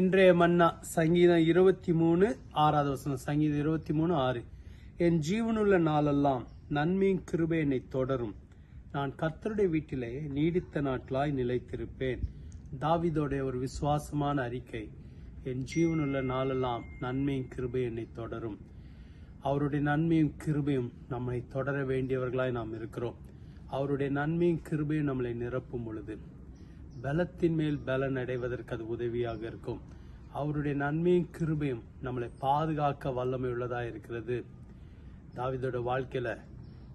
இன்றைய மன்னா சங்கீதம் இருபத்தி மூணு ஆறாவது வசனம் சங்கீதம் இருபத்தி மூணு ஆறு. என் ஜீவனுள்ள நாளெல்லாம் நன்மையும் கிருபை என்னை தொடரும். நான் கர்த்தருடைய வீட்டிலே நீடித்த நாட்களாய் நிலைத்திருப்பேன். தாவிதோடைய ஒரு விசுவாசமான அறிக்கை என் ஜீவனுள்ள நாளெல்லாம் நன்மையும் கிருபை என்னை தொடரும். அவருடைய நன்மையும் கிருபையும் நம்மை தொடர வேண்டியவர்களாய் நாம் இருக்கிறோம். அவருடைய நன்மையும் கிருபையும் நம்மளை நிரப்பும் பொழுது பலத்தின் மேல் பலன் அடைவதற்கு அது உதவியாக இருக்கும். அவருடைய நன்மையும் கிருபையும் நம்மளை பாதுகாக்க வல்லமை உள்ளதா இருக்கிறது. தாவிதோட வாழ்க்கையில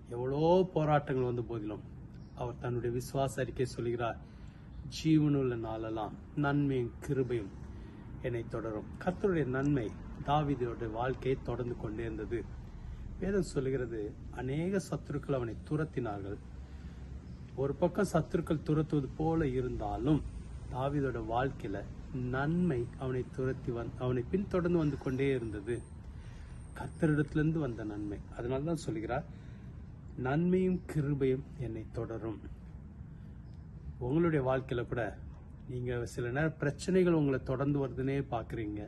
எவ்வளோ போராட்டங்கள் வந்த போதிலும் அவர் தன்னுடைய விசுவாச அறிக்கை சொல்கிறார் ஜீவனுள்ள நாளெல்லாம் நன்மையும் கிருபையும் என்னை தொடரும். கர்த்தருடைய நன்மை தாவீதோட வாழ்க்கையை தொடர்ந்து கொண்டே இருந்தது. வேதம் சொல்கிறது அநேக சத்துருக்கள் அவனை துரத்தினார்கள். ஒரு பக்கம் சத்துருக்கள் துரத்துவது போல இருந்தாலும் தாவிதோட வாழ்க்கையில நன்மை அவனை துரத்தி வந் அவனை பின்தொடர்ந்து வந்து கொண்டே இருந்தது. கத்தரிடத்திலிருந்து வந்த நன்மை. அதனால தான் சொல்கிறார் நன்மையும் கிருபையும் என்னை தொடரும். உங்களுடைய வாழ்க்கையில கூட நீங்க சில நேரம் பிரச்சனைகள் உங்களை தொடர்ந்து வருதுன்னே பாக்குறீங்க.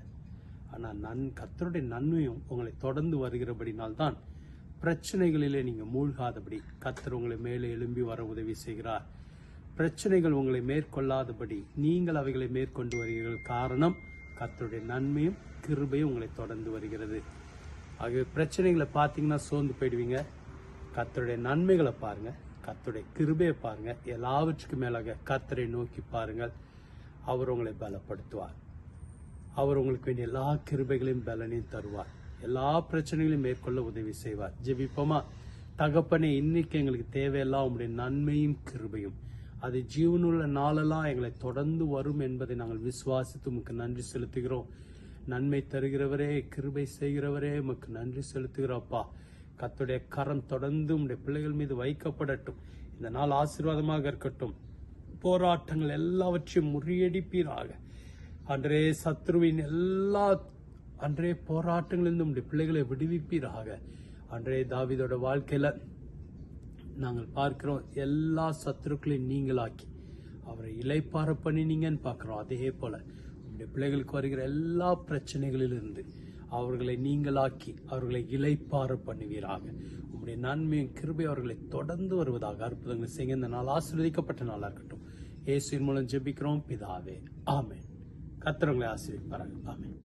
ஆனா நன் கத்தருடைய நன்மையும் உங்களை தொடர்ந்து வருகிறபடினால்தான் பிரச்சனைகளிலே நீங்கள் மூழ்காதபடி கத்தர் உங்களை மேலே எழும்பி வர உதவி செய்கிறார். பிரச்சனைகள் உங்களை மேற்கொள்ளாதபடி நீங்கள் அவைகளை மேற்கொண்டு வருகிறீர்கள். காரணம் கத்தருடைய நன்மையும் கிருபையும் உங்களை தொடர்ந்து வருகிறது. ஆகவே பிரச்சனைகளை பார்த்தீங்கன்னா சோர்ந்து போயிடுவீங்க. கத்தருடைய நன்மைகளை பாருங்கள் கத்தருடைய கிருபையை பாருங்கள் எல்லாவற்றுக்கும் மேலாக கத்தரை நோக்கி பாருங்கள். அவர் உங்களை பலப்படுத்துவார். அவர் உங்களுக்கு வேண்டிய எல்லா கிருபைகளையும் பலனையும் தருவார். எல்லா பிரச்சனைகளையும் மேற்கொள்ள உதவி செய்வார். ஜெபிப்போமா? தகப்பனே இன்னைக்கு எங்களுக்கு தேவையெல்லாம் உங்களுடைய நன்மையும் கிருபையும். அது ஜீவனுள்ள நாளெல்லாம் எங்களை தொடர்ந்து வரும் என்பதை நாங்கள் விசுவாசித்து உமக்கு நன்றி செலுத்துகிறோம். நன்மை தருகிறவரே கிருபை செய்கிறவரே உமக்கு நன்றி செலுத்துகிறோப்பா கத்துடைய கரம் தொடர்ந்து உடைய பிள்ளைகள் மீது வைக்கப்படட்டும். இந்த நாள் ஆசீர்வாதமாக இருக்கட்டும். போராட்டங்கள் எல்லாவற்றையும் முறியடிப்பீராக. அன்றே சத்ருவின் எல்லா அன்றைய போராட்டங்களிலிருந்து உடைய பிள்ளைகளை விடுவிப்பீராக. அன்றைய தாவிதோட வாழ்க்கையில் நாங்கள் பார்க்கிறோம் எல்லா சத்துருக்களையும் நீங்களாக்கி அவரை இலைப்பார பண்ணினீங்கன்னு பார்க்குறோம். அதே போல் உங்களுடைய பிள்ளைகளுக்கு வருகிற எல்லா பிரச்சனைகளிலிருந்து அவர்களை நீங்களாக்கி அவர்களை இலைப்பார பண்ணுவீராக. உங்களுடைய நன்மையும் கிருபை அவர்களை தொடர்ந்து வருவதாக அற்புதங்களை செய்ய இந்த நாள் ஆசீர்வதிக்கப்பட்ட நாளாக இருக்கட்டும். இயேசுவின் மூலம் ஜெபிக்கிறோம். பிதாவே ஆமேன். கத்திரவங்களை உங்களை ஆமேன்.